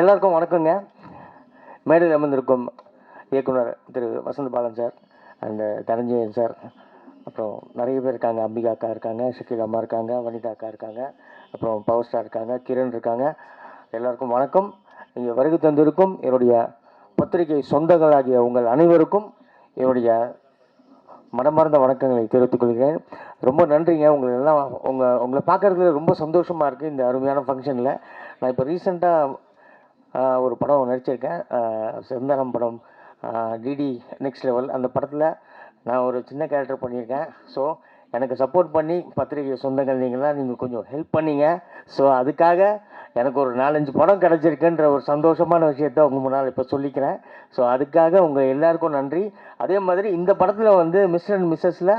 எல்லாருக்கும் வணக்கங்க. மேடையில் அமர்ந்திருக்கும் இயக்குனர் திரு Vasanth Balan sir and Dhananjayan sir அப்புறம் நிறைய பேர் இருக்காங்க. அம்பிகா அக்கா இருக்காங்க ஷக்கீல் அம்மா இருக்காங்க வனிதா அக்கா இருக்காங்க அப்புறம் பவர் ஸ்டார் இருக்காங்க கிரண் இருக்காங்க. எல்லாருக்கும் வணக்கம். இங்கே வருகை தந்திருக்கும் என்னுடைய பத்திரிகை சொந்தங்களாகிய உங்கள் அனைவருக்கும் என்னுடைய மனமார்ந்த வணக்கங்களை தெரிவித்துக் கொள்கிறேன். ரொம்ப நன்றிங்க. உங்களை எல்லாம் உங்கள் உங்களை பார்க்குறதுல ரொம்ப சந்தோஷமாக இருக்குது இந்த அருமையான ஃபங்க்ஷனில் நான் இப்போ ரீசெண்டாக ஒரு படம் நடிச்சிருக்கேன். செந்தனம் படம். டிடி நெக்ஸ்ட் லெவல் அந்த படத்தில் நான் ஒரு சின்ன கேரக்டர் பண்ணியிருக்கேன். ஸோ எனக்கு சப்போர்ட் பண்ணி பத்திரிகை சொந்தங்கள் நீங்களாம் நீங்கள் கொஞ்சம் ஹெல்ப் பண்ணீங்க. ஸோ அதுக்காக எனக்கு ஒரு நாலஞ்சு படம் கிடச்சிருக்குன்ற ஒரு சந்தோஷமான விஷயத்த உங்கள் முன்னால் இப்போ சொல்லிக்கிறேன். ஸோ அதுக்காக உங்கள் எல்லாருக்கும் நன்றி. அதே மாதிரி இந்த படத்தில் வந்து மிஸ்டர் அண்ட் மிஸ்ஸஸில்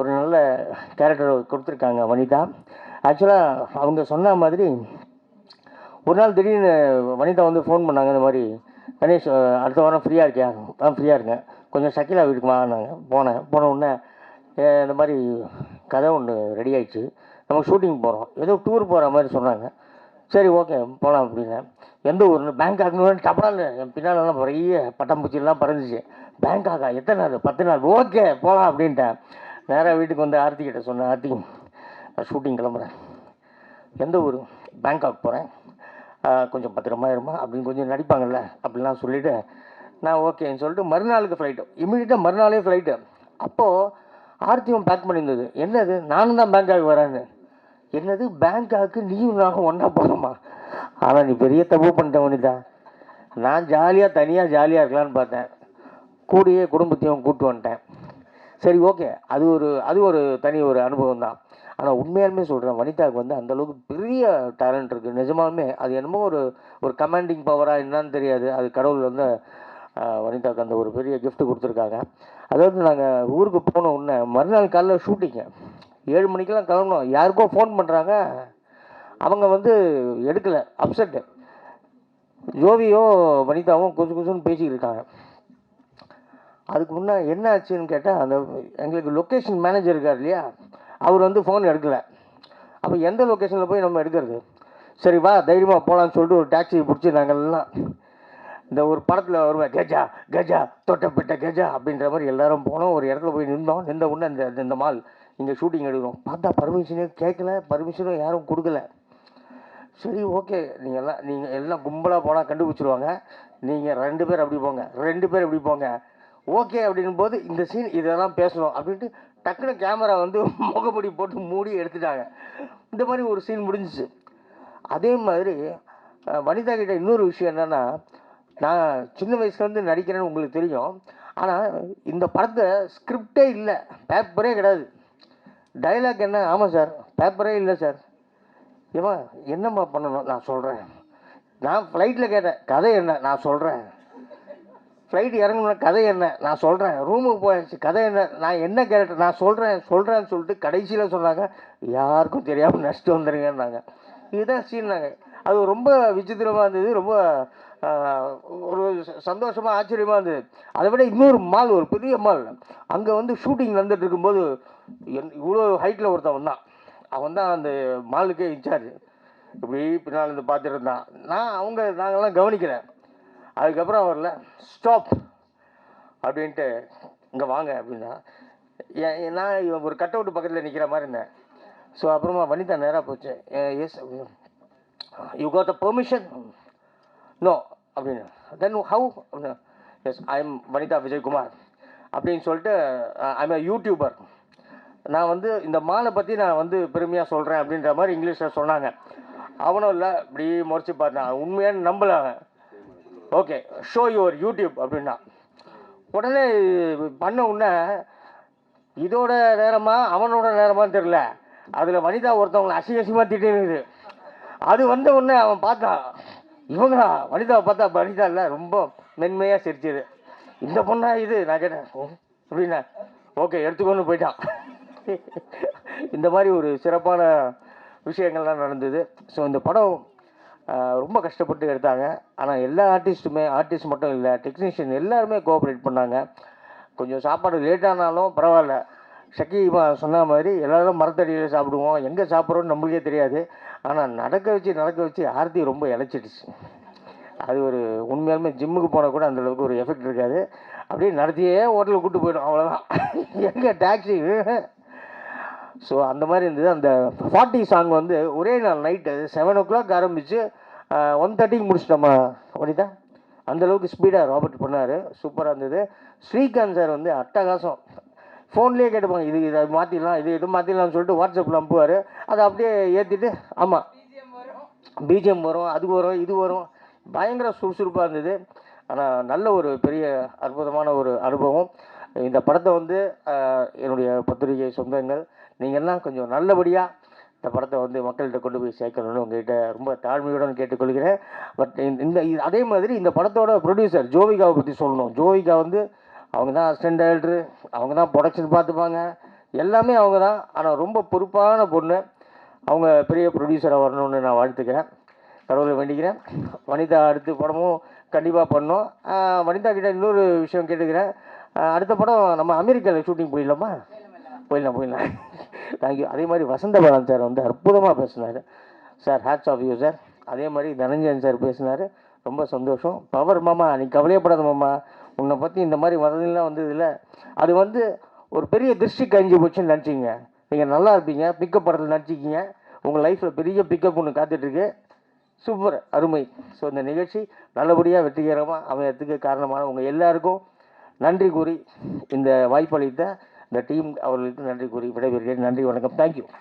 ஒரு நல்ல கேரக்டர் கொடுத்துருக்காங்க வனிதா. ஆக்சுவலாக அவங்க சொன்ன மாதிரி ஒரு நாள் திடீர்னு வனிதா வந்து ஃபோன் பண்ணாங்க இந்த மாதிரி கணேஷ் அடுத்த வாரம் ஃப்ரீயாக இருக்கியா? ஆ ஃப்ரீயாக இருக்கேன். கொஞ்சம் சக்கிலா வீட்டுக்கு வாங்கினாங்க போனேன். போன உடனே இந்த மாதிரி கதை ஒன்று ரெடி ஆயிடுச்சு. நம்ம ஷூட்டிங் போகிறோம் ஏதோ டூர் போகிற மாதிரி சொன்னாங்க. சரி ஓகே போகலாம் அப்படின்னேன். எந்த ஊர்னு பேங்காக்னு டப்படால் என் பின்னாலெல்லாம் பெரிய பட்டாம்பூச்சிலாம் பறந்துச்சு. பேங்காக்கா எத்தனை நாள்? பத்து நாள். ஓகே போகலாம் அப்படின்ட்டேன். நேராக வீட்டுக்கு வந்து ஆர்த்தி கிட்ட சொன்னேன். ஆர்த்தி நான் ஷூட்டிங் கிளம்புறேன். எந்த ஊர்? பேங்காக் போகிறேன் கொஞ்சம் பத்திரமா இருமா அப்படின்னு கொஞ்சம் நடிப்பாங்கல்ல அப்படிலாம் சொல்லிவிட்டு நான் ஓகேன்னு சொல்லிட்டு மறுநாளுக்கு ஃப்ளைட்டு இமீடியட்டாக மறுநாளே ஃப்ளைட்டு அப்போது ஆர்த்தியும் பேக் பண்ணியிருந்தது. என்னது? நானும் தான் பேங்காக் வரேன்னு. என்னது? பேங்காக்கு நீயும் நானும் ஒன்றா போகிறோமா ஆனால் நீ பெரிய தப்பு பண்ணிட்ட வனிதா. நான் ஜாலியாக தனியாக ஜாலியாக இருக்கலான்னு பார்த்தேன். கூடயே குடும்பத்தையும் கூப்பிட்டு வந்துட்டேன். சரி ஓகே. அது ஒரு அது ஒரு தனி ஒரு அனுபவம் தான். ஆனால் உண்மையாலுமே சொல்கிறேன் வனிதாவுக்கு வந்து அந்த அளவுக்கு பெரிய டேலண்ட் இருக்குது நிஜமாலுமே அது என்னமோ ஒரு ஒரு கமாண்டிங் பவராக என்னன்னு தெரியாது. அது கடவுள் வந்து வனிதாவுக்கு அந்த ஒரு பெரிய கிஃப்ட் கொடுத்துருக்காங்க. அதாவது நாங்கள் ஊருக்கு போன உடனே மறுநாள் காலைல ஷூட்டிங்கு ஏழு மணிக்கெல்லாம் கிளம்பணும் யாருக்கோ ஃபோன் பண்ணுறாங்க அவங்க வந்து எடுக்கலை அப்செட்டு ஜோவியோ வனிதாவும் குசு குசுன்னு பேசிக்கிட்டு இருக்காங்க. அதுக்கு முன்னே என்ன ஆச்சுன்னு கேட்டால் அந்த எங்களுக்கு லொக்கேஷன் மேனேஜர் இருக்கார் இல்லையா? அவர் வந்து ஃபோன் எடுக்கலை. அப்போ எந்த லொக்கேஷனில் போய் நம்ம எடுக்கிறது? சரி வா தைரியமாக போகலான்னு சொல்லிட்டு ஒரு டாக்ஸி பிடிச்சி நாங்கள் எல்லாம் இந்த ஒரு படத்தில் வருவேன் கஜா கஜா தொட்டப்பட்ட கஜா அப்படின்ற மாதிரி எல்லாரும் போனோம். ஒரு இடத்துல போய் நின்றோம். நின்ற உடனே இந்த இந்த மால் இங்கே ஷூட்டிங் எடுக்கிறோம். பார்த்தா பர்மிஷனே கேட்கல. பர்மிஷனும் யாரும் கொடுக்கல. சரி ஓகே நீங்கள் எல்லாம் நீங்கள் எல்லாம் கும்பலாக போனால் கண்டுபிடிச்சிருவாங்க. நீங்கள் ரெண்டு பேர் அப்படி போங்க. ரெண்டு பேர் இப்படி போங்க. ஓகே அப்படின்னும் போது இந்த சீன் இதெல்லாம் பேசணும் அப்படின்ட்டு டக்குனு கேமரா வந்து முகப்படி போட்டு மூடி எடுத்துட்டாங்க. இந்த மாதிரி ஒரு சீன் முடிஞ்சிச்சு. அதே மாதிரி வனிதா கிட்ட இன்னொரு விஷயம் என்னென்னா நான் சின்ன வயசுலேருந்து நடிக்கிறேன்னு உங்களுக்கு தெரியும். ஆனால் இந்த படத்தை ஸ்கிரிப்டே இல்லை. பேப்பரே கிடையாது. டைலாக் என்ன? ஆமாம் சார் பேப்பரே இல்லை சார் ஏமா என்னம்மா பண்ணணும்? நான் சொல்கிறேன் நான் ஃப்ளைட்டில் கேட்டேன். கதை என்ன? நான் சொல்கிறேன் ஃப்ளைட் இறங்கணும்னா கதை என்ன? நான் சொல்கிறேன் ரூமுக்கு போயாச்சு. கதை என்ன? நான் என்ன கேரக்டர்? நான் சொல்கிறேன் சொல்கிறேன்னு சொல்லிட்டு கடைசியில் சொன்னாங்க யாருக்கும் தெரியாமல் நஷ்டம் வந்துடுங்கன்னாங்க இதுதான் சீன்னாங்க அது ரொம்ப விசித்திரமாக இருந்தது. ரொம்ப ஒரு சந்தோஷமாக ஆச்சரியமாக இருந்தது. அதை விட இன்னொரு மால் ஒரு பெரிய மால் அங்கே வந்து ஷூட்டிங் நடந்துட்டு இருக்கும்போது என் இவ்வளோ ஹைட்டில் ஒருத்தன் வந்தான். அவன் தான் அந்த மாலுக்கே இன்சார்ஜ் இப்படி பின்னால் இருந்து பார்த்துட்டு இருந்தான். நான் அவங்க நாங்கள்லாம் கவனிக்கிறேன் அதுக்கப்புறம் அவரில் ஸ்டாப் அப்படின்ட்டு இங்கே வாங்க அப்படின்னா ஏன் நான் இவன் ஒரு கட் அவுட் பக்கத்தில் நிற்கிற மாதிரி இருந்தேன். ஸோ அப்புறமா வனிதா நேராக போச்சு. Yes you got the permission no அப்படின்னு then how yes I am Vanitha Vijayakumar அப்படின்னு சொல்லிட்டு ஐம் ஏ யூடியூபர் நான் வந்து இந்த மாலை பற்றி நான் வந்து பெருமையாக சொல்கிறேன் அப்படின்ற மாதிரி இங்கிலீஷில் சொன்னாங்க. அவனும் இல்லை இப்படி முறைச்சி பார்த்தேன். உண்மையான நம்பலை ஓகே ஷோ யுவர் யூடியூப் அப்படின்னா உடனே பண்ண உடனே இதோட நேரமா அவனோட நேரமான்னு தெரில அதில் வனிதா ஒருத்தவங்களை அசிங்க அசிங்கமாக திட்டிருக்குது அது வந்த உடனே அவன் பார்த்தான் இவங்களா? வனிதாவை பார்த்தா வனிதா இல்லை ரொம்ப மென்மையாக சிரிச்சது. இந்த பொண்ணா இது? நான் கேட்டேன் "ஓ, அப்படின்னா ஓகே எடுத்துக்கொண்டு போயிட்டான். இந்த மாதிரி ஒரு சிறப்பான விஷயங்கள்லாம் நடந்தது. ஸோ இந்த படம் ரொம்ப கஷ்டப்பட்டு எடுத்தாங்க. ஆனால் எல்லா ஆர்டிஸ்ட்டுமே ஆர்டிஸ்ட் மட்டும் இல்லை டெக்னீஷியன் எல்லாருமே கோஆப்ரேட் பண்ணாங்க. கொஞ்சம் சாப்பாடு லேட்டானாலும் பரவாயில்ல. ஷக்கீமா சொன்ன மாதிரி எல்லோரும் மரத்தடியில் சாப்பிடுவோம். எங்கே சாப்பிட்றோன்னு நம்மளுக்கே தெரியாது. ஆனால் நடக்க வச்சு நடக்க வச்சு ஆர்த்தி ரொம்ப இழைச்சிடுச்சு. அது ஒரு உண்மையாலுமே ஜிம்முக்கு போனால் கூட அந்தளவுக்கு ஒரு எஃபெக்ட் இருக்காது. அப்படியே நடத்தியே ஹோட்டலுக்கு கூட்டு போயிடும். அவ்வளோதான் எங்கே டாக்ஸி ஸோ அந்த மாதிரி இருந்தது. அந்த ஃபார்ட்டி சாங் வந்து ஒரே நாள் நைட்டு செவன் ஓ கிளாக் ஆரம்பித்து ஒன் தேர்ட்டிக்கு முடிச்சிட்டோமா வனிதா. அந்த அளவுக்கு ஸ்பீடாக ராபர்ட் பண்ணார். சூப்பராக இருந்தது. ஸ்ரீகாந்த் சார் வந்து அட்டகாசம். ஃபோன்லேயே கேட்டுப்பாங்க இது இதை மாற்றிடலாம் இது இது மாற்றிடலாம்னு சொல்லிட்டு வாட்ஸ்அப்பில் அனுப்புவார். அதை அப்படியே ஏற்றிட்டு ஆமாம் பிஜிஎம் வரும். அது வரும் இது வரும். பயங்கர சுறுசுறுப்பாக இருந்தது. ஆனால் நல்ல ஒரு பெரிய அற்புதமான ஒரு அனுபவம். இந்த படத்தை வந்து என்னுடைய பத்திரிகை சொந்தங்கள் நீங்கள்லாம் கொஞ்சம் நல்லபடியாக இந்த படத்தை வந்து மக்கள்கிட்ட கொண்டு போய் சேர்க்கணும்னு உங்ககிட்ட ரொம்ப தாழ்மையுடன் கேட்டுக்கொள்கிறேன். பட் இந்த இது- அதே மாதிரி இந்த படத்தோட ப்ரொடியூசர் ஜோவிகாவை பற்றி சொல்லணும். ஜோவிகா வந்து அவங்க தான் அசிஸ்டன்ட் டைரக்டர் அவங்க தான் ப்ரொடக்ஷன் பார்த்துப்பாங்க. எல்லாமே அவங்க தான். ஆனால் ரொம்ப பொறுப்பான பொண்ணு. அவங்க பெரிய ப்ரொடியூசராக வரணும்னு நான் வாழ்த்துக்கிறேன். கடவுளை வேண்டிக்கிறேன். வனிதா அடுத்த படமும் கண்டிப்பாக பண்ணோம் வனிதா கிட்ட இன்னொரு விஷயம் கேட்டுக்கிறேன். அடுத்த படம் நம்ம அமெரிக்காவில் ஷூட்டிங் போயிடலாமா? போயிடலாம் போயிடலாம். தேங்க்யூ அதே மாதிரி வசந்த பாலன் சார் வந்து அற்புதமாக பேசினார். Sir hats off you sir அதே மாதிரி தனஞ்சயன் சார் பேசினார். ரொம்ப சந்தோஷம். பவர் மாமா நீ கவலையப்படாத மாமா. உன்னை பற்றி இந்த மாதிரி வதந்திலாம் வந்ததில்ல. அது வந்து ஒரு பெரிய திருஷ்டி கஞ்சி போச்சுன்னு நினச்சிங்க நீங்கள் நல்லா இருப்பீங்க. பிக்கப் படத்தில் நடிச்சிக்கிங்க உங்கள் லைஃப்பில் பெரிய பிக்கப் ஒன்று காத்துட்ருக்கு சூப்பர் அருமை. ஸோ இந்த நிகழ்ச்சி நல்லபடியாக வெற்றிகரமாக அமையறதுக்கு காரணமான உங்கள் எல்லாருக்கும் நன்றி கூறி இந்த வாய்ப்பளித்த இந்த டீம் அவர்களுக்கு நன்றி கூறி விடைபெறுகிறேன். நன்றி வணக்கம். தேங்க்யூ